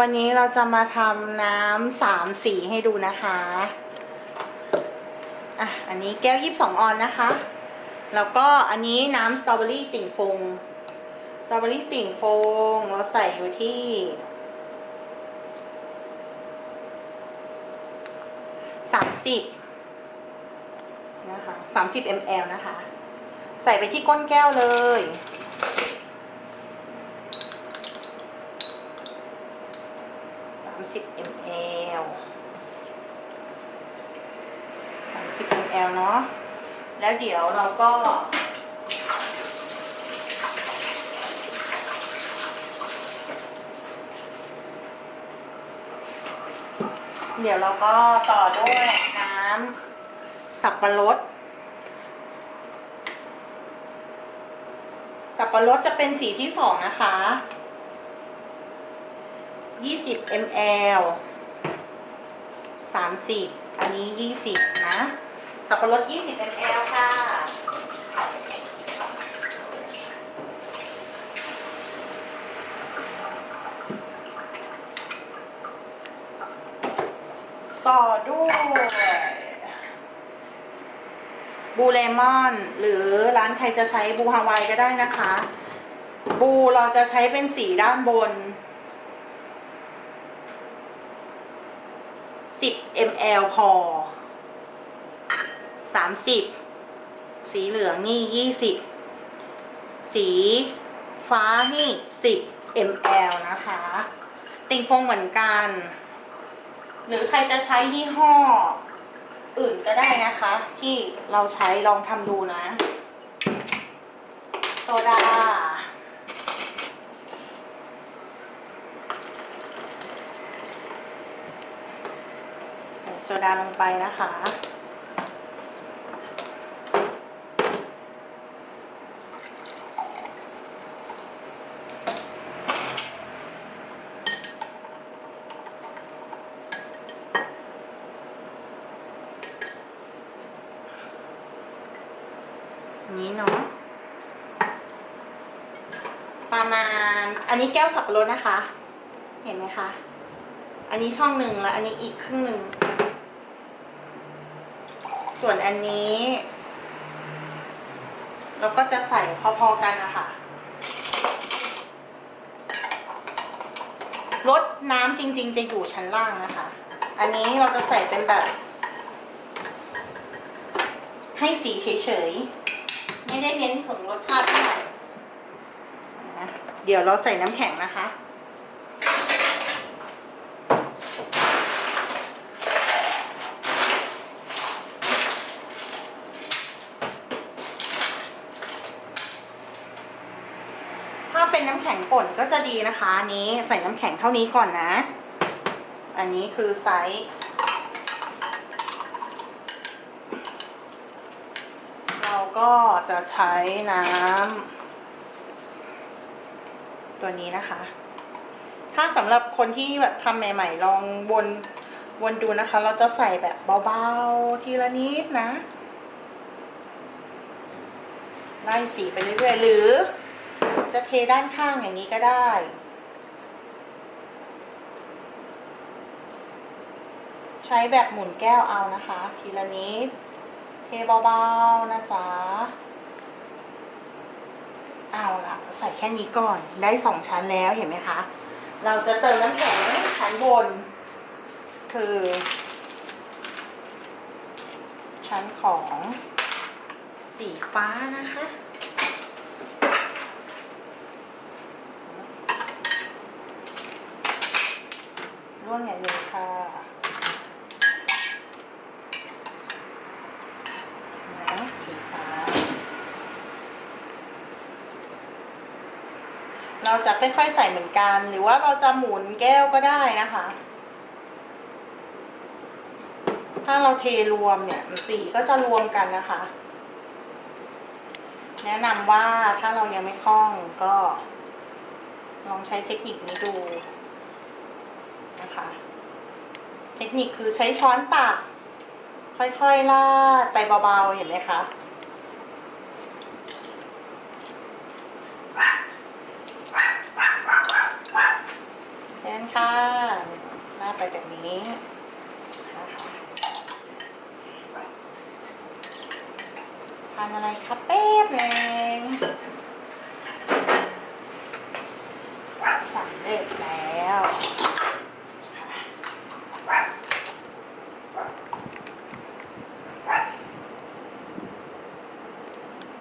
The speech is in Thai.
วันนี้เราจะมาทำน้ำสามสีให้ดูนะคะ อะ อันนี้แก้วยี่สิบสองออนนะคะ แล้วก็อันนี้น้ำสตรอเบอรี่ติ่งฟงสตรอเบอรี่ติ่งฟงเราใส่อยู่ที่สามสิบนะคะสามสิบมลนะคะ ใส่ไปที่ก้นแก้วเลย สามสิบ ml สามสิบ ml เนาะ แล้วเดี๋ยวเราก็ เดี๋ยวเราก็ต่อด้วยน้ำสับปะรดสับปะรดจะเป็นสีที่สองนะคะ 20 ml 30อันนี้20นะ สับปะรด20 ml ค่ะ ต่อด้วยบูเลมอน หรือร้านใครจะใช้บูฮาวายก็ได้นะคะ บูเราจะใช้เป็นสีด้านบน 10 ml พอ 30 สีเหลืองนี่ 20 สีฟ้านี่ 10 ml นะคะ ติงฟงเหมือนกัน หรือใครจะใช้ยี่ห้อ อื่นก็ได้นะคะ ที่เราใช้ลองทำดูนะ โซดา โซดาลงไปนะคะ นี้เนาะประมาณ อันนี้แก้วสับปะรดนะคะ เห็นไหมคะ อันนี้ช่องหนึ่งแล้วอันนี้อีกครึ่งหนึ่ง ส่วนอันนี้ เราก็จะใส่พอๆกันนะคะรสน้ำจริงๆ จะอยู่ชั้นล่างนะคะ อันนี้เราจะใส่เป็นแบบ ให้สีเฉยๆ ไม่ได้เน้นถึงรสชาติเท่าไหร่เดี๋ยวเราใส่น้ำแข็งนะคะ ถ้าเป็นน้ำแข็งป่นก็จะดีนะคะอันนี้ใส่น้ำแข็งเท่านี้ก่อนนะ อันนี้คือไซส์เราก็จะใช้น้ำตัวนี้นะคะ ถ้าสำหรับคนที่แบบทำใหม่ ๆ ลองวนวนดูนะคะ เราจะใส่แบบเบาๆทีละนิดนะไล่สีไปเรื่อยๆหรือ จะเทด้านข้างอย่างนี้ก็ได้ ใช้แบบหมุนแก้วเอานะคะ ทีละนิด เทเบาๆนะจ๊ะ เอาละใส่แค่นี้ก่อน ได้สองชั้นแล้วเห็นไหมคะ เราจะเติมน้ำแข็งชั้นบน คือ ชั้นของสีฟ้านะคะ วงใหญ่เลยค่ะนะสีฟ้า เราจะค่อยๆใส่เหมือนกัน หรือว่าเราจะหมุนแก้วก็ได้นะคะ ถ้าเราเทรวมเนี่ยสีก็จะรวมกันนะคะ แนะนำว่าถ้าเรายังไม่คล่องก็ลองใช้เทคนิคนี้ดู นะคะ เทคนิคคือใช้ช้อนตัก ค่อยๆลาดไปเบาๆ เห็นไหมคะแค่นั้นค่ะหน้าไปแบบนี้ทานอะไรคะแป๊บหนึงสำเร็จแล้ว